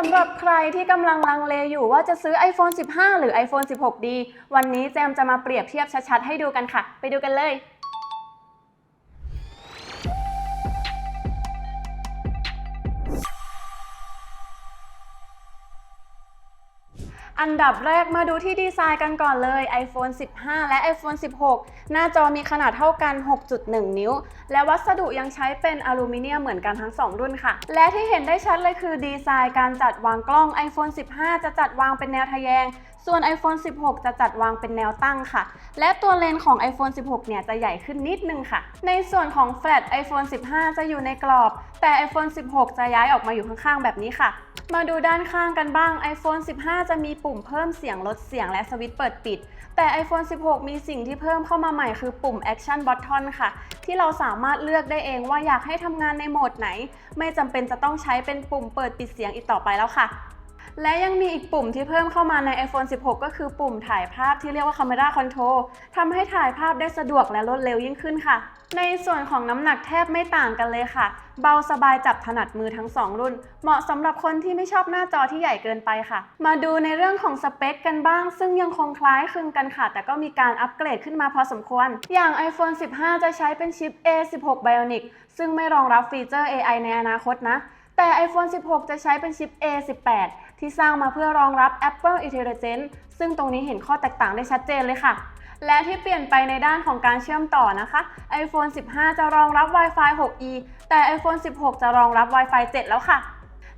สำหรับใครที่กำลังลังเลอยู่ว่าจะซื้อ iPhone 15 หรือ iPhone 16 ดี วันนี้แจมจะมาเปรียบเทียบชัดๆ ให้ดูกันค่ะ ไปดูกันเลย อันดับแรกมาดูที่ดีไซน์กันก่อนเลย iPhone 15 และ iPhone 16 หน้าจอมีขนาดเท่ากัน 6.1 นิ้ว และวัสดุยังใช้เป็นอลูมิเนียมเหมือนกันทั้ง 2 รุ่นค่ะ และที่เห็นได้ชัดเลยคือดีไซน์การจัดวางกล้อง iPhone 15 จะจัดวางเป็นแนวทะแยง ส่วน iPhone 16 จะจัดวางเป็นแนวตั้งค่ะ และตัวเลนส์ของ iPhone 16 เนี่ยจะใหญ่ขึ้นนิดนึงค่ะ ในส่วนของแฟลช iPhone 15 จะอยู่ในกรอบ แต่ iPhone 16 จะย้ายออกมาอยู่ข้างๆ แบบนี้ค่ะ มาดูด้านข้างกันบ้าง iPhone 15 จะมีปุ่มเพิ่มเสียงลดเสียงและสวิตช์เปิดปิด แต่ iPhone 16 มีสิ่งที่เพิ่มเข้ามาใหม่คือปุ่ม Action Button ค่ะ ที่เราสามารถเลือกได้เองว่าอยากให้ทำงานในโหมดไหน ไม่จำเป็นจะต้องใช้เป็นปุ่มเปิดปิดเสียงอีกต่อไปแล้วค่ะ และยังมีอีกปุ่มที่เพิ่มเข้ามาใน iPhone 16 ก็คือปุ่มถ่ายภาพที่เรียกว่า Camera Control ทำให้ถ่ายภาพได้สะดวกและรวดเร็วยิ่งขึ้นค่ะ ในส่วนของน้ำหนักแทบไม่ต่างกันเลยค่ะ เบาสบายจับถนัดมือทั้ง 2 รุ่น เหมาะสำหรับคนที่ไม่ชอบหน้าจอที่ใหญ่เกินไปค่ะ มาดูในเรื่องของสเปคกันบ้าง ซึ่งยังคงคล้ายคลึงกันค่ะ แต่ก็มีการอัปเกรดขึ้นมาพอสมควร อย่าง iPhone 15 จะใช้เป็นชิป A16 Bionic ซึ่งไม่รองรับฟีเจอร์ AI ในอนาคตนะ แต่ iPhone 16 จะใช้เป็นชิป A18 ที่สร้างมาเพื่อรองรับ Apple Intelligence ซึ่งตรงนี้เห็นข้อแตกต่างได้ชัดเจนเลยค่ะ และที่เปลี่ยนไปในด้านของการเชื่อมต่อนะคะ iPhone 15 จะรองรับ Wi-Fi 6E แต่ iPhone 16 จะรองรับ Wi-Fi 7 แล้วค่ะ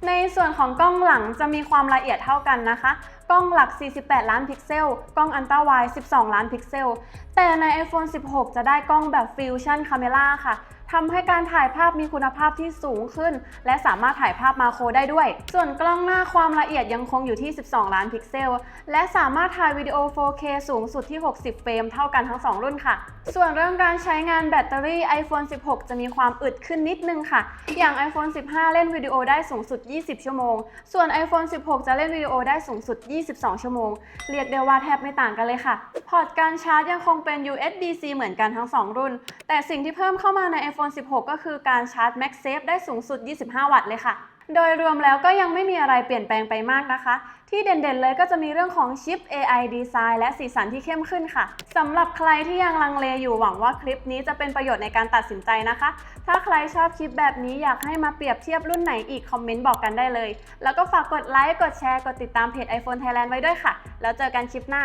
ในส่วนของกล้องหลังจะมีความละเอียดเท่ากันนะคะ กล้องหลัก 48 ล้านพิกเซล กล้องอันตราไวด์12 ล้านพิกเซล แต่ใน iPhone 16 จะได้กล้องแบบ Fusion Camera ค่ะทำให้การถ่ายภาพมีคุณภาพที่สูงขึ้น และสามารถถ่ายภาพมาโครได้ด้วย ส่วนกล้องหน้าความละเอียดยังคงอยู่ที่ 12 ล้านพิกเซล และสามารถถ่ายวิดีโอ 4K สูงสุดที่ 60 เฟรมเท่ากันทั้ง 2 รุ่นค่ะ ส่วนเรื่องการใช้งานแบตเตอรี่ iPhone 16 จะมีความอึดขึ้นนิดนึงค่ะ อย่าง iPhone 15 เล่นวิดีโอได้สูงสุด 20 ชั่วโมง ส่วน iPhone 16 จะเล่นวิดีโอได้สูงสุด22 ชั่วโมง เรียกได้ว่าแทบไม่ต่างกันเลยค่ะ พอร์ตการชาร์จยังคงเป็น USB-C เหมือนกันทั้ง 2 รุ่น แต่สิ่งที่เพิ่มเข้ามาใน iPhone 16 ก็คือการชาร์จ MagSafe ได้สูงสุด 25 วัตต์เลยค่ะโดยรวมแล้วก็ยังไม่มีอะไรเปลี่ยนแปลงไปมากนะคะ ที่เด่นๆเลยก็จะมีเรื่องของชิป AI Design และสีสันที่เข้มขึ้นค่ะสำหรับใครที่ยังลังเลอยู่หวังว่าคลิปนี้จะเป็นประโยชน์ในการตัดสินใจนะคะ ถ้าใครชอบคลิปแบบนี้อยากให้มาเปรียบเทียบรุ่นไหนอีกคอมเมนต์บอกกันได้เลย แล้วก็ฝากกดไลค์กดแชร์กดติดตามเพจ iPhone Thailand ไว้ด้วยค่ะ แล้วเจอกันคลิปหน้า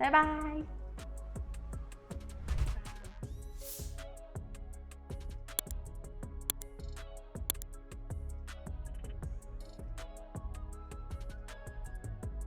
บ๊ายบาย